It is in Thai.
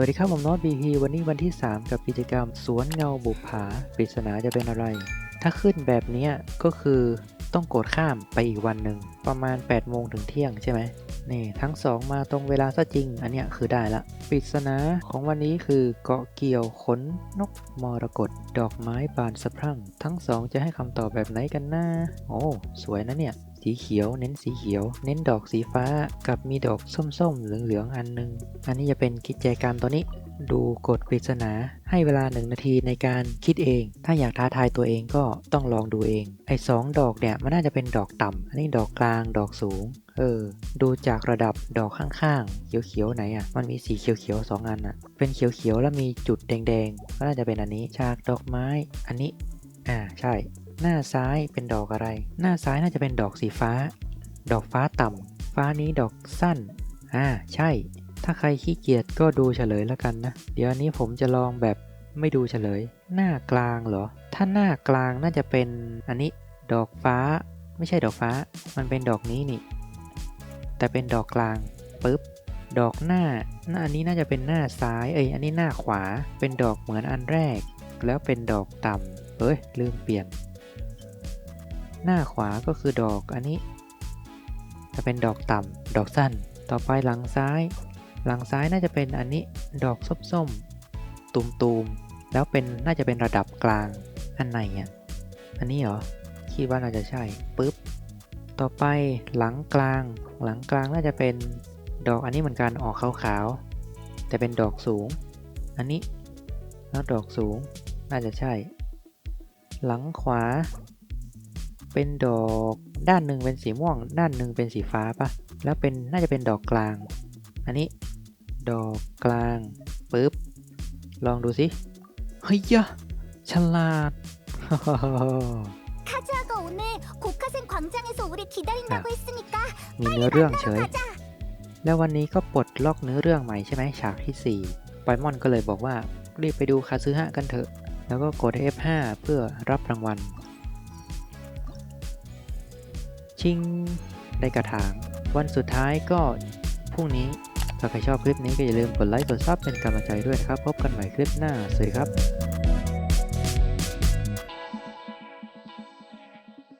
วัสดีครับ ผมน้ตบีพีวันนี้วันที่ 3 กับกิจกรรม สวนเงาบุปผาปริศนาจะเป็นอะไร ถ้าขึ้นแบบนี้ก็คือต้องกดข้ามไปอีกวันหนึ่ง ประมาณ 8 โมงถึงเที่ยงใช่ไหมนี่ทั้งสองมาตรงเวลาซะจริง อันเนี้ยคือได้ละปริศนาของวันนี้คือเกาะเกี่ยวขนนกมรกตดอกไม้บานสะพรั่ง ทั้งสองจะให้คำตอบแบบไหนกันนะโอ้สวยนะเนี่ย สีเขียว เน้นสีเขียว เน้นดอกสีฟ้า กับมีดอกส้มๆ เหลืองๆ อันหนึง อันนี้จะเป็นกิจกรรมตัวนี้ ดูกฎปริศนา ให้เวลาหนึ่งนาทีในการคิดเอง ถ้าอยากท้าทายตัวเองก็ต้องลองดูเอง ไอ้สองดอกเนี่ยมันน่าจะเป็นดอกต่ำอันนี้ดอกกลาง ดอกสูง เออ ดูจากระดับดอกข้างๆ เขียวๆ ไหนอะ มันมีสีเขียวๆสองอันอะ เป็นเขียวๆ แล้วมีจุดแดงๆ ก็น่าจะเป็นอันนี้จากดอกไม้ อันนี้ อ่า ใช่ หน้าซ้ายเป็นดอกอะไร หน้าซ้ายน่าจะเป็นดอกสีฟ้า ดอกฟ้าต่ำ ฟ้านี้ดอกสั้น อ่า ใช่ ถ้าใครขี้เกียจก็ดูเฉลยแล้วกันนะ เดี๋ยวนี้ผมจะลองแบบไม่ดูเฉลย หน้ากลางเหรอ ถ้าหน้ากลางน่าจะเป็น อันนี้ ดอกฟ้า ไม่ใช่ดอกฟ้า มันเป็นดอกนี้นี่ แต่เป็นดอกกลางปุ๊บ ดอกหน้า หน้าอันนี้น่าจะเป็นหน้าซ้าย เอ้ย อันนี้หน้าขวา เป็นดอกเหมือนอันแรก แล้วเป็นดอกต่ำเอ้ย ลืมเปลี่ยน หน้าขวาก็คือดอกอันนี้ จะเป็นดอกต่ำดอกสั้น ต่อไปหลังซ้าย หลังซ้ายน่าจะเป็นอันนี้ดอกส้มๆตุมๆ แล้วเป็นน่าจะเป็นระดับกลางอันไหนอะอันนี้เหรอคิดว่าน่าจะใช่ปึ๊บต่อไปหลังกลาง หลังกลางน่าจะเป็นดอกอันนี้เหมือนกันออกขาวๆแต่เป็นดอกสูง อันนี้แล้วดอกสูงน่าจะใช่ หลังขวา เป็นดอกด้านหนึ่งเป็นสีม่วง ด้านหนึ่งเป็นสีฟ้าปะแล้วเป็นน่าจะเป็นดอกกลาง อันนี้ ดอกกลางปึ๊บ ลองดูสิ เฮ้ยยะฉลาด 카즈아가 오늘 고카센 광장에서 우리 기다린다고 아. 했으니까 มีเนื้อเรื่องเฉย 가자. แล้ววันนี้ก็ปลดล็อกเนื้อเรื่องใหม่ใช่ไหมฉากที่ 4 ไปมอนก็เลยบอกว่า รีบไปดูคาซึฮะกันเถอะ แล้วก็กด F5 เพื่อรับรางวัล ชิงได้กระถาง วันสุดท้ายก็พรุ่งนี้ ถ้าใครชอบคลิปนี้ก็อย่าลืมกดไลค์กดซับเป็นกำลังใจด้วยนะครับ พบกันใหม่คลิปหน้า สวัสดีครับ